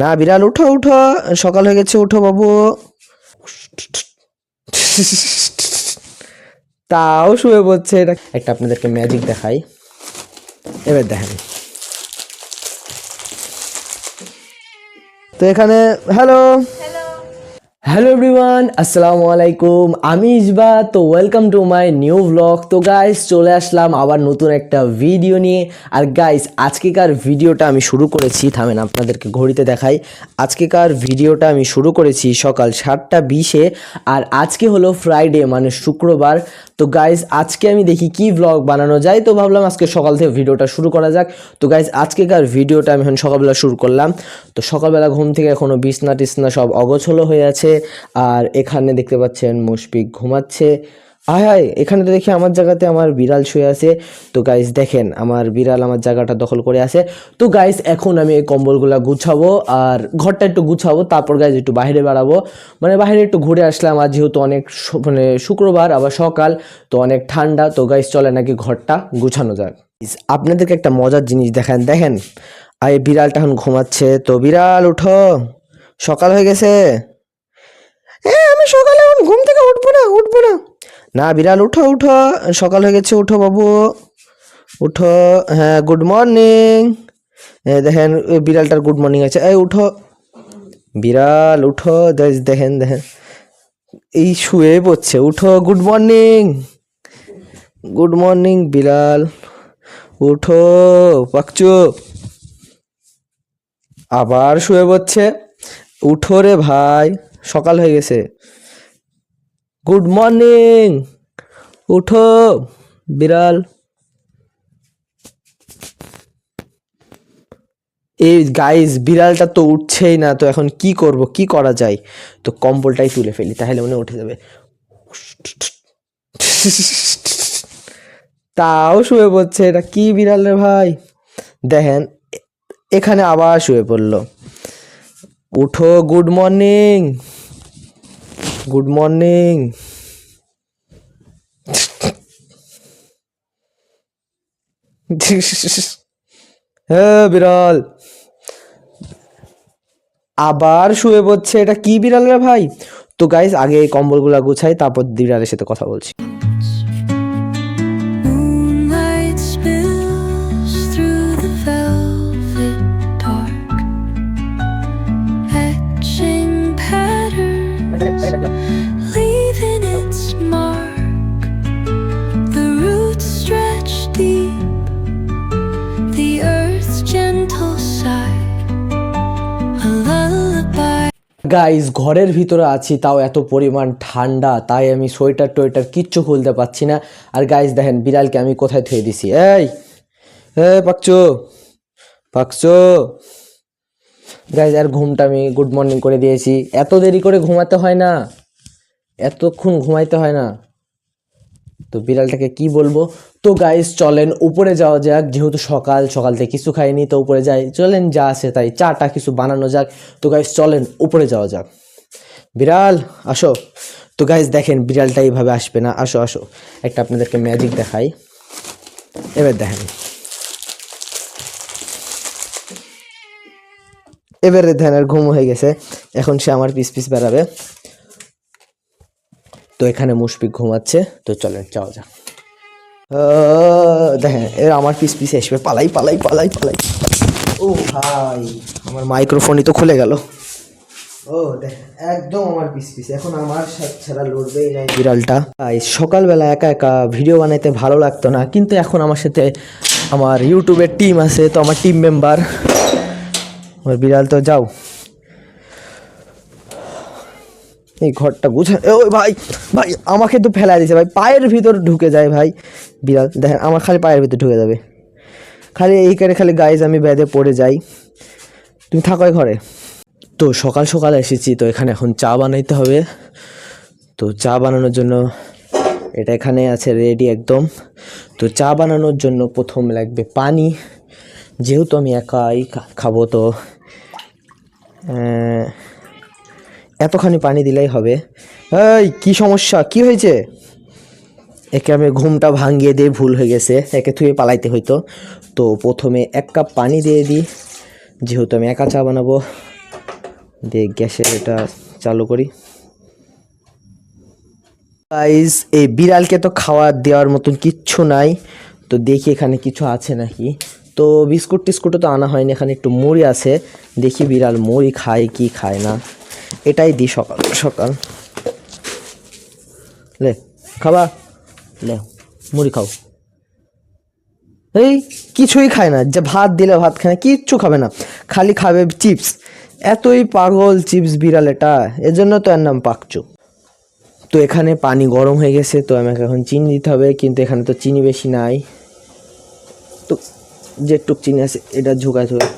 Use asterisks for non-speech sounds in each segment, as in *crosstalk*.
না বিড়াল, উঠো উঠো। সকাল হয়ে গেছে, উঠো বাবু। তাও শুয়ে পড়ছে এটা। একটা আপনাদেরকে ম্যাজিক দেখাই। এবার দেখেন তো এখানে হ্যালো হ্যালো এভরিওয়ান আসসালামু আলাইকুম আমি ইসবা তো welcome to my new blog তো গাইস চলে আসলাম আবার নতুন একটা ভিডিও নিয়ে। আর গাইস আজকেকার ভিডিওটা আমি শুরু করেছি, থামেন আপনাদেরকে ঘড়িতে দেখাই। আজকেকার ভিডিওটা আমি শুরু করেছি সকাল সাতটা বিশে, আর আজকে হলো ফ্রাইডে মানে শুক্রবার। তো গাইস আজকে আমি দেখি কি ব্লগ বানানো যায়। তো ভাবলাম আজকে সকাল থেকে ভিডিওটা শুরু করা যাক। তো গাইস আজকেকার ভিডিওটা আমি এখন সকালবেলা শুরু করলাম। তো সকালবেলা ঘুম থেকে এখনও বিছনা টিসনা সব অগোছলো হয়ে আছে। আর এখানে দেখতে পাচ্ছেন মুশফিক ঘুমাচ্ছে। আয় হায় এখানে তো দেখি আমার জায়গাতে আমার বিড়াল শুয়ে আছে। তো গাইস দেখেন, আমার বিড়াল আমার জায়গাটা দখল করে আছে। তো গাইস এখন আমি এই কম্বলগুলা গুছাবো, আর ঘরটা একটু গুছাবো, তারপর গাইস একটু বাইরে বেড়াবো। মানে বাইরে একটু ঘুরে আসলাম আর যেহেতু অনেক মানে শুক্রবার, আবার সকাল, তো অনেক ঠান্ডা। তো গাইস চলে নাকি ঘরটা গুছানো যাক। আপনাদেরকে একটা মজার জিনিস দেখেন দেখেন। আর এই বিড়ালটা এখন ঘুমাচ্ছে। তো বিড়াল, উঠো। সকাল হয়ে গেছে। হ্যাঁ আমি সকালে এখন ঘুম থেকে উঠবো না উঠবো না। না, বিড়াল, উঠো উঠো। সকাল হয়ে গেছে, উঠো বাবু। উঠো হ্যাঁ গুড মর্নিং দেখেন বিড়ালটার গুড মর্নিং আছে। এই, উঠো। বিড়াল, উঠো, দেখ- দেখেন দেখেন। এই শুয়ে পড়ছে। উঠো গুড মর্নিং গুড মর্নিং বিড়াল। উঠো পাকচু আবার শুয়ে পড়ছে। উঠো রে ভাই। সকাল হয়ে গেছে। Good morning. উঠো, বিড়াল। এই গাইস বিড়ালটা তো উঠছেই না, তো এখন কি করব, কি করা যায়? তো কম্বলটাই তুলে ফেলি, তাহলে মনে উঠে যাবে। তাও শুয়ে পড়ছে, এটা কি বিড়াল রে ভাই? দেখেন এখানে আবার শুয়ে পড়ল। উঠো, গুড মর্নিং। গুড মর্নিং *laughs* হ্যাঁ বিড়াল। আবার শুয়ে পড়ছে। এটা কি বিড়াল রে ভাই? তো গাইস আগে এই কম্বলগুলা গুছাই, তারপর বিড়ালের সাথে কথা বলছি। Moonlight spills গাইস ঘরের ভিতরে আছি, তাও এত পরিমাণ ঠান্ডা, তাই আমি সোয়েটার টোয়েটার কিচ্ছু খুলতে পারছি না। আর গাইস দেখেন, বিড়ালকে আমি কোথায় থুয়ে দিছি? এই এ পাকচো পাকচো গাইস আর ঘুমটা আমি গুড মর্নিং করে দিয়েছি। এত দেরি করে ঘুমাতে হয় না। এতক্ষণ ঘুমাইতে হয় না। তো বিড়ালটাকে কি বলব? তো গাইস চলেন, উপরে যাওয়া যাক। যেহেতু সকাল সকাল থেকে কিছু খাইনি, তো উপরে যাই। চলেন, যা আছে তাই। চাটা কিছু বানানো যাক। তো গাইস চলেন, উপরে যাওয়া যাক। বিড়াল, আসো। তো গাইস দেখেন, বিড়ালটা এইভাবে আসবে না। আসো আসো। একটা আপনাদেরকে ম্যাজিক দেখাই। এবার দেখেন। এবারে আর ঘুম হয়ে গেছে। এখন সে আমার পিস পিস বেড়াবে। তো এখানে মুশফিক ঘুমাচ্ছে। তো চলেন, যাওয়া যাক। দেখেন, এর আমার পিস পিস আসবে। পালাই পালাই পালাই পালাই। ও ভাই, আমার মাইক্রোফোনই তো খুলে গেল। ও দেখেন একদম আমার পিস পিস। এখন আমার ছাড়া লড়বেই নাই বিড়ালটা। তাই সকালবেলা একা একা ভিডিও বানাইতে ভালো লাগতো না, কিন্তু এখন আমার সাথে আমার ইউটিউবের টিম আছে, তো আমার টিম মেম্বার আমার বিড়াল তো যাও। এই ঘরটা গুছা ওই ভাই ভাই, আমাকে তো ফেলা দিছে, ভাই, পায়ের ভিতর ঢুকে যায় ভাই। বিড়াল, দেখেন, আমার খালি পায়ের ভিতর ঢুকে যাবে। খালি এইখানে খালি গাইজ আমি বেঁধে পড়ে যাই। তুমি থাকো ঘরে। তো সকাল সকাল এসেছি, তো এখানে এখন চা বানাইতে হবে। তো চা বানানোর জন্য এটা এখানে আছে রেডি একদম। তো চা বানানোর জন্য প্রথম লাগবে পানি। যেহেতু আমি একাই খাব তো এতখানি পানি দিলেই হবে। এই, কি সমস্যা? কি হয়েছে? একে আমি ঘুমটা ভাঙিয়ে দিয়ে ভুল হয়ে গেছে। একে থুয়ে পালাইতে হইতো। তো প্রথমে এক কাপ পানি দিয়ে দিই। যেহেতু আমি একা চা বানাবো, দিয়ে গ্যাসের এটা চালু করি। গাইস এই বিড়ালকে তো খাওয়া দেওয়ার মতন কিচ্ছু নাই। তো দেখি এখানে কিছু আছে নাকি। তো বিস্কুট টিস্কুটও তো আনা হয়নি। এখানে একটু মুড়ি আছে। দেখি বিড়াল মুড়ি খায় কি খায় না। এটাই দিই সকাল সকাল। লে, খাবা? লে, মুড়ি খাও। এই, কিছুই খায় না। যে ভাত দিলে ভাত খায় না, কিচ্ছু খাবে না। খালি খাবে চিপস। এতই পাগল চিপস বিড়াল এটা এজন্য তো এর নাম পাকচু। তো এখানে পানি গরম হয়ে গেছে, তো আমাকে এখন চিনি দিতে হবে, কিন্তু এখানে তো চিনি বেশি নাই। তো যেটুক চিনি আছে, এটা ঝুঁকাতে হবে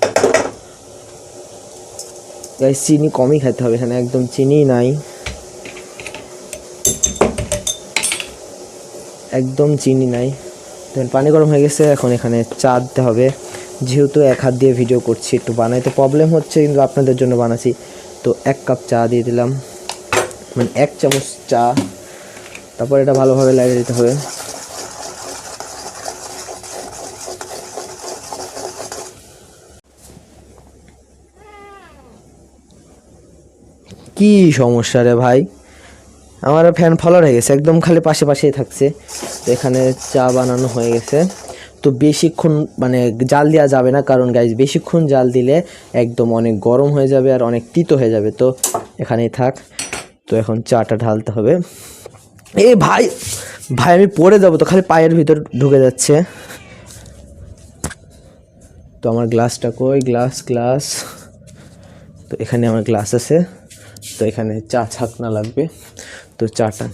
Guys, চিনি কমই খেতে হবে এখানে একদম চিনি নাই। একদম চিনি নাই। দেন পানি গরম হয়ে গেছে এখন এখানে চা দিতে হবে। যেহেতু এক হাত দিয়ে ভিডিও করছি একটু বানাইতে প্রবলেম হচ্ছে কিন্তু আপনাদের জন্য বানাচ্ছি। তো এক কাপ চা দিয়ে দিলাম। মানে এক চামচ চা। তারপর এটা ভালোভাবে লাগিয়ে দিতে হবে। কি সমস্যা রে ভাই? আমার ফ্যান ফলোয়ার হয়ে গেছে, একদম খালি পাশে পাশেই থাকছে। তো এখানে চা বানানো হয়ে গেছে। তো বেশিক্ষণ মানে জাল দেওয়া যাবে না, কারণ গাইজ বেশিক্ষণ জাল দিলে একদম অনেক গরম হয়ে যাবে আর অনেক তিতো হয়ে যাবে। তো এখানেই থাক, তো এখন চাটা ঢালতে হবে। এ ভাই ভাই আমি পড়ে যাব তো, খালি পায়ের ভিতর ঢুকে যাচ্ছে। তো আমার গ্লাসটা কই? গ্লাস গ্লাস তো এখানে আমার গ্লাস আছে। তো এখানে চা ছাকনা লাগবে। তো চাটা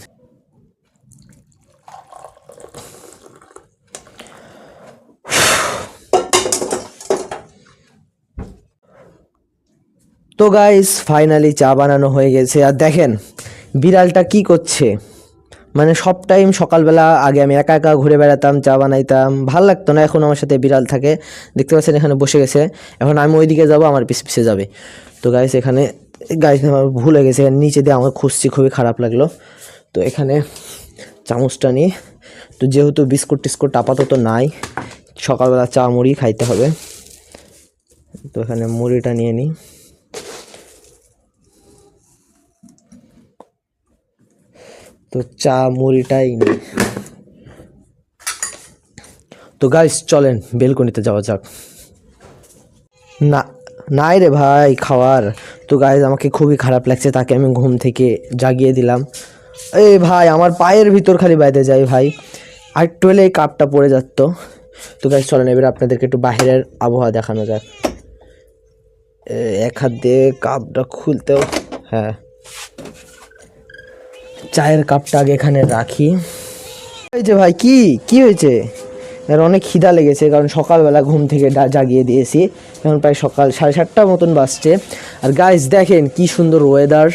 তো গাইস ফাইনালি চা বানানো হয়ে গেছে। আর দেখেন, বিড়ালটা কি করছে? মানে সব টাইম সকালবেলা আগে আমি একা একা ঘুরে বেড়াতাম, চা বানাইতাম। ভালো লাগতো না, এখন আমার সাথে বিড়াল থাকে। দেখতে পাচ্ছেন, এখানে বসে গেছে। এখন আমি ওইদিকে যাব, আমার পিছে পিছে যাবে। তো গাইস এখানে গাইস আমার ভুল হয়ে গেছে। নিচে দিয়ে আমার খুঁজছি, খুবই খারাপ লাগল। তো এখানে চামচটা নিয়ে, তো যেহেতু বিস্কুট টিস্কুট আপাতত নাই, সকালবেলা চা মুড়ি খাইতে হবে। তো এখানে মুড়িটা নিয়ে নিই। তো চা মুড়িটাই নিই। তো গাইস চলেন, বেলকনিতে যাওয়া যাক। না নাই রে ভাই, খাওয়ার। তো গাইজ আমাকে খুবই খারাপ লাগছে, তাকে আমি ঘুম থেকে জাগিয়ে দিলাম। এ ভাই, আমার পায়ের ভিতর খালি বাইরে যাই ভাই। আর হলে এই কাপটা পড়ে যাচ্ত। তো গাইজ চলেন, এবার আপনাদেরকে একটু বাইরের আবহাওয়া দেখানো যাক। এক হাত দিয়ে কাপটা খুলতেও হ্যাঁ। চায়ের কাপটা আগে এখানে রাখি। হয়েছে ভাই, কি? কি হয়েছে? এর অনেক খিদা লেগেছে কারণ সকালবেলা ঘুম থেকে জাগিয়ে দিয়েছি। এখন প্রায় সকাল সাড়ে সাতটার মতন বাজছে। আর গাইস দেখেন কি সুন্দর ওয়েদার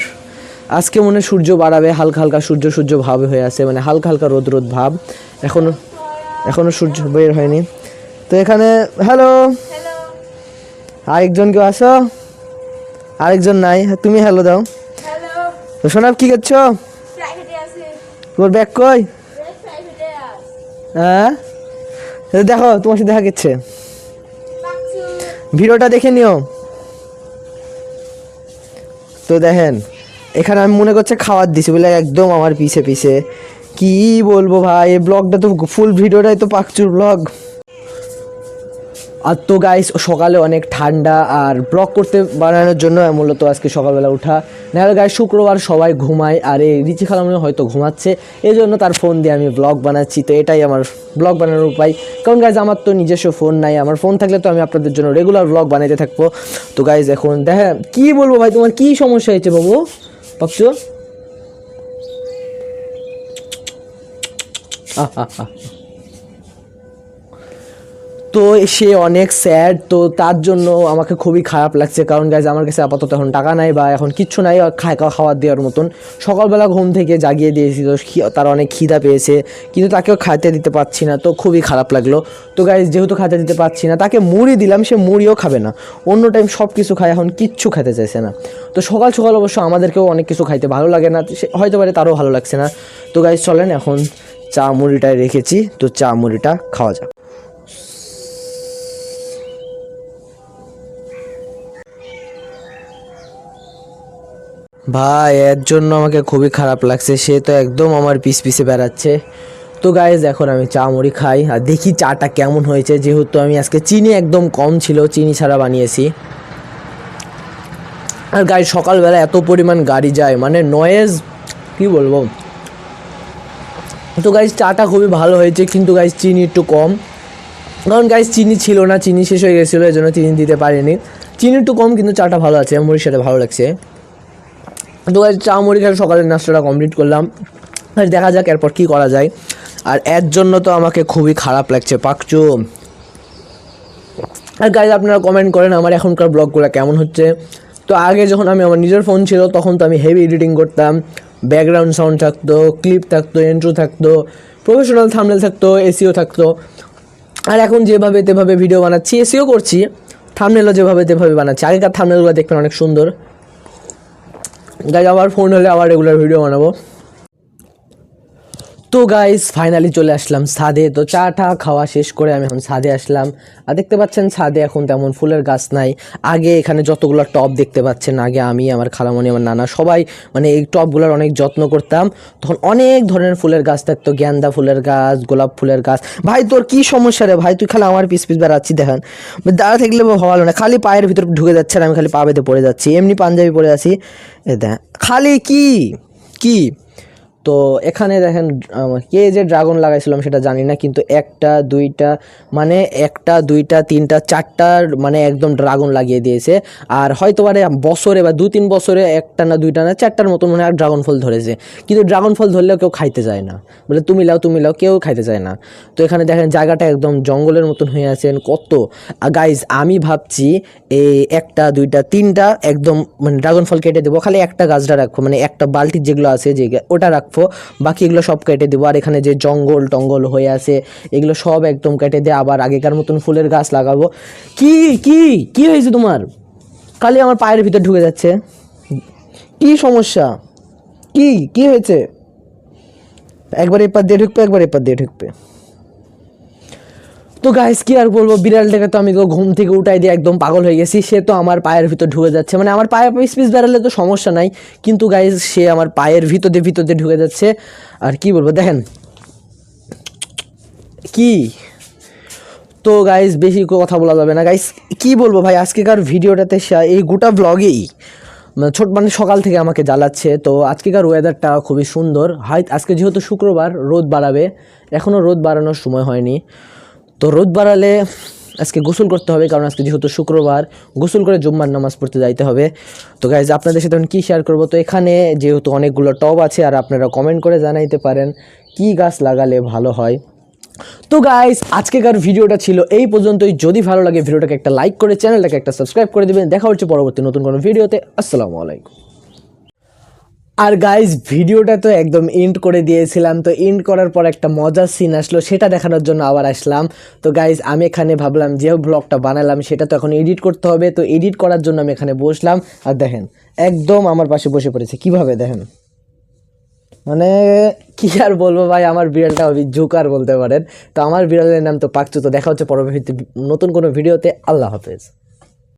আজকে মনে সূর্য বাড়াবে হালকা হালকা সূর্য সূর্য ভাব হয়ে আছে মানে হালকা হালকা রোদ রোদ ভাব। এখনও এখনও সূর্য বের হয়নি। তো এখানে হ্যালো আরেকজন কেউ আসো আরেকজন নাই। তুমি হ্যালো দাও। তো সোনাব কি করছ? তোর ব্যাগ কই? হ্যাঁ? দেখো, তোমার সাথে দেখা গেছে ভিডিওটা দেখে নিও। তো দেখেন, এখানে আমি মনে করছে খাওয়ার দিছি বলে একদম আমার পিছে পিছে। কি বলব ভাই, এই ব্লগটা তো ফুল ভিডিওটাই তো পাকচুর ব্লগ আর তো গাইস সকালে অনেক ঠান্ডা আর ব্লগ করতে বানানোর জন্য মূলত আজকে সকালবেলা উঠা। নাহলে গাইস শুক্রবার সবাই ঘুমায় আর এই রিচি খালামনি হয়তো ঘুমাচ্ছে। এই জন্য তার ফোন দিয়ে আমি ব্লগ বানাচ্ছি। তো এটাই আমার ব্লগ বানানোর উপায়। কারণ গাইজ আমার তো নিজস্ব ফোন নাই। আমার ফোন থাকলে তো আমি আপনাদের জন্য রেগুলার ব্লগ বানাইতে থাকব। তো গাইজ এখন দেখা কি বলব ভাই, তোমার কি সমস্যা হয়েছে বাবু? পাকচু আহা। তো সে অনেক স্যাড তো তার জন্য আমাকে খুবই খারাপ লাগছে। কারণ গাইজ আমার কাছে আপাতত এখন টাকা নাই বা এখন কিচ্ছু নাই খায় খাওয়ার দেওয়ার মতন। সকালবেলা ঘুম থেকে জাগিয়ে দিয়েছি, তো তার অনেক খিদা পেয়েছে, কিন্তু তাকেও খাইতে দিতে পারছি না, তো খুবই খারাপ লাগল। তো গাইজ যেহেতু খাইতে দিতে পারছি না, তাকে মুড়ি দিলাম, সে মুড়িও খাবে না। অন্য টাইম সব কিছু খায়, এখন কিচ্ছু খেতে চাইছে না। তো সকাল সকাল অবশ্য আমাদেরকেও অনেক কিছু খাইতে ভালো লাগে না হয়তো পারে তারও ভালো লাগছে না। তো গাইজ চলেন, এখন চা মুড়িটায় রেখেছি, তো চা মুড়িটা খাওয়া যাক। ভাই, এর জন্য আমাকে খুবই খারাপ লাগছে। সে তো একদম আমার পিস পিছে বেড়াচ্ছে। তো গাইজ এখন আমি চা মুড়ি খাই আর দেখি চাটা কেমন হয়েছে। যেহেতু আমি আজকে চিনি একদম কম ছিল, চিনি ছাড়া বানিয়েছি। আর গাড়ি সকালবেলা এত পরিমাণ গাড়ি যায় মানে নয়েজ কি বলব? তো গাইজ চাটা খুবই ভালো হয়েছে, কিন্তু গাইজ চিনি একটু কম। কারণ গাইজ চিনি ছিল না, চিনি শেষ হয়ে গেছিল এই জন্য চিনি দিতে পারিনি। চিনি একটু কম, কিন্তু চাটা ভালো আছে, মুড়ির সাথে ভালো লাগছে। তো চা, মুড়ি খেয়ে সকালের নাস্তাটা কমপ্লিট করলাম। আর দেখা যাক এরপর কী করা যায়। আর এর জন্য তো আমাকে খুবই খারাপ লাগছে, পাকচু। আর গাইজ আপনারা কমেন্ট করেন আমার এখনকার ব্লগগুলো কেমন হচ্ছে। তো আগে যখন আমি আমার নিজের ফোন ছিল, তখন তো আমি হেভি এডিটিং করতাম। ব্যাকগ্রাউন্ড সাউন্ড থাকতো ক্লিপ থাকতো এন্ট্রো থাকতো প্রফেশনাল থামনেল থাকতো এসিও থাকতো। আর এখন যেভাবে তেভাবে ভিডিও বানাচ্ছি এসিও করছি থামনেলও যেভাবে তেভাবে বানাচ্ছি। আগেকার থামনেলগুলো দেখবেন অনেক সুন্দর। গাইজ আবার ফোন হলে আবার রেগুলার ভিডিও বানাবো। তো গাইস ফাইনালি চলে আসলাম ছাদে। তো চা টা খাওয়া শেষ করে আমি এখন ছাদে আসলাম। আর দেখতে পাচ্ছেন ছাদে এখন তেমন ফুলের গাছ নাই। আগে এখানে যতগুলো টব দেখতে পাচ্ছেন, আগে আমি, আমার খালামণি, আমার নানা সবাই মানে এই টবগুলোর অনেক যত্ন করতাম। তখন অনেক ধরনের ফুলের গাছ থাকতো গেন্দা ফুলের গাছ, গোলাপ ফুলের গাছ। ভাই, তোর কি সমস্যা রে ভাই? তুই খালি আমার পিস পিস বেড়াচ্ছি দেখান। দাঁড়া থাকলে ভালো না। খালি পায়ের ভিতর ঢুকে যাচ্ছে আর আমি খালি পা বেঁধে পড়ে যাচ্ছি। এমনি পাঞ্জাবি পরে আছি। এ দেখ, খালি কি? কি? তো এখানে দেখেন কে যে ড্রাগন লাগাইছিলাম সেটা জানি না, কিন্তু একটা, দুইটা মানে একটা, দুইটা, তিনটা চারটার মানে একদম ড্রাগন লাগিয়ে দিয়েছে। আর হয়তো পারে বছরে বা দু তিন বছরে একটা না দুইটা না চারটার মতন মনে হয় ড্রাগন ফল ধরেছে। কিন্তু ড্রাগন ফল ধরলেও কেউ খাইতে যায় না। বলে তুমি লাও তুমি লাও, কেউ খাইতে যায় না। তো এখানে দেখেন, জায়গাটা একদম জঙ্গলের মতন হয়ে আছেন কত। গাইজ আমি ভাবছি এই একটা, দুইটা, তিনটা একদম মানে ড্রাগন ফল কেটে দেবো। খালি একটা গাছটা রাখব মানে একটা বালতির যেগুলো আছে যে ওটা রাখব। বাকি এগুলো সব কেটে দেবো। আর এখানে যে জঙ্গল টঙ্গল হয়ে আছে, এগুলো সব একদম কেটে দিয়ে আবার আগেকার মতন ফুলের গাছ লাগাবো। কি কি কি হয়েছে তোমার? কালি আমার পায়ের ভিতর ঢুকে যাচ্ছে। কি সমস্যা? কি কি হয়েছে? একবার এপার দিয়ে ঢুকবে, একবার এপার দিয়ে ঢুকবে। তো গাইস কি আর বলব? বিড়ালটাকে তো আমি তো ঘুম থেকে উঠাই দিয়ে একদম পাগল হয়ে গেছি। সে তো আমার পায়ের ভিতর ঢুকে যাচ্ছে। মানে আমার পায়ে পিস পিস বেড়ালে তো সমস্যা নাই। কিন্তু গাইস সে আমার পায়ের ভিতরে ভিতরে ঢুকে যাচ্ছে। আর কি বলব? দেখেন। কি? তো গাইস বেশি কথা বলা যাবে না। গাইস কি বলব ভাই? আজকেকার ভিডিওটাতে এই গোটা ব্লগেই মানে ছোট মানে সকাল থেকে আমাকে জ্বালাচ্ছে। তো আজকেকার ওয়েদারটা খুবই সুন্দর। হয় আজকে যেহেতু শুক্রবার, রোদ বাড়াবে। এখনও রোদ বাড়ানোর সময় হয়নি। তো রোদ বাড়ালে আজকে গোসল করতে হবে, কারণ আজকে যেহেতু শুক্রবার, গোসল করে জুম্মার নামাজ পড়তে যাইতে হবে। তো গাইজ আপনাদের সাথে কী শেয়ার করব? তো এখানে যেহেতু অনেকগুলো টব আছে, আর আপনারা কমেন্ট করে জানাইতে পারেন কি গাছ লাগালে ভালো হয়। তো গাইস আজকেকার ভিডিওটা ছিল এই পর্যন্তই। যদি ভালো লাগে ভিডিওটাকে একটা লাইক করে, চ্যানেলটাকে একটা সাবস্ক্রাইব করে দেবেন। দেখা হচ্ছে পরবর্তী নতুন কোনো ভিডিওতে। আসসালামু আলাইকুম। আর গাইজ ভিডিওটা তো একদম এন্ড করে দিয়েছিলাম, তো এন্ড করার পর একটা মজার সিন আসলো, সেটা দেখানোর জন্য আবার আসলাম। তো গাইজ আমি এখানে ভাবলাম যে ব্লগটা বানালাম, সেটা তো এখন এডিট করতে হবে, তো এডিট করার জন্য আমি এখানে বসলাম। আর দেখেন, একদম আমার পাশে বসে পড়েছে, কীভাবে দেখেন? মানে কি আর বলব ভাই, আমার বিড়ালটা আমি জোকার বলতে পারেন। তো আমার বিড়ালের নাম তো পাকচু, তো দেখা হচ্ছে পরবর্তী নতুন কোনো ভিডিওতে আল্লাহ হাফেজ।